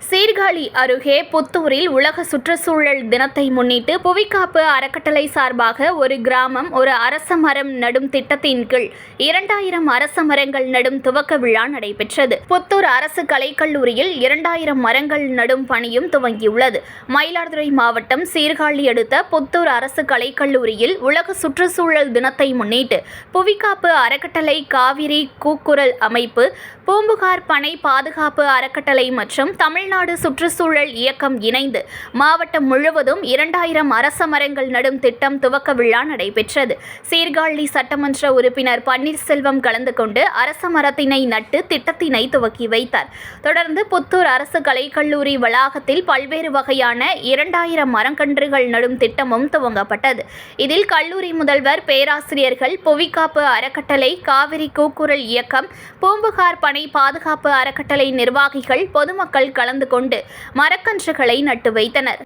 சீர்காழி அருகே புத்தூரில் உலக சுற்றுச்சூழல் தினத்தை முன்னிட்டு புவிக்காப்பு அறக்கட்டளை சார்பாக ஒரு கிராமம் ஒரு அரச மரம் நடும் திட்டத்தின் கீழ் இரண்டாயிரம் அரச மரங்கள் நடும் துவக்க விழா நடைபெற்றது. புத்தூர் அரசு கலைக்கல்லூரியில் இரண்டாயிரம் மரங்கள் நடும் பணியும் துவங்கியுள்ளது. மயிலாடுதுறை மாவட்டம் சீர்காழி அடுத்த புத்தூர் அரசு கலைக்கல்லூரியில் உலக சுற்றுச்சூழல் தினத்தை முன்னிட்டு புவிக்காப்பு அறக்கட்டளை காவிரி கூக்குரல் அமைப்பு பூம்புகார் பனை பாதுகாப்பு அறக்கட்டளை மற்றும் தமிழ் தமிழ்நாடு சுற்றுச்சூழல் இயக்கம் இணைந்து மாவட்டம் முழுவதும் இரண்டாயிரம் அரச மரங்கள் நடும் திட்டம் துவக்க விழா நடைபெற்றது. சீர்காழி சட்டமன்ற உறுப்பினர் பன்னீர்செல்வம் கலந்து கொண்டு அரச மரத்தினை நட்டு திட்டத்தினை துவக்கி வைத்தார். தொடர்ந்து புத்தூர் அரசு கலைக்கல்லூரி வளாகத்தில் பல்வேறு வகையான இரண்டாயிரம் மரக்கன்றுகள் நடும் திட்டமும் துவங்கப்பட்டது. இதில் கல்லூரி முதல்வர் பேராசிரியர்கள் புவிக்காப்பு அறக்கட்டளை காவிரி கூக்குரல் இயக்கம் பூம்புகார் பனை பாதுகாப்பு அறக்கட்டளை நிர்வாகிகள் பொதுமக்கள் கலந்து கொண்டு மரக்கன்றுகளை நட்டு வைத்தனர்.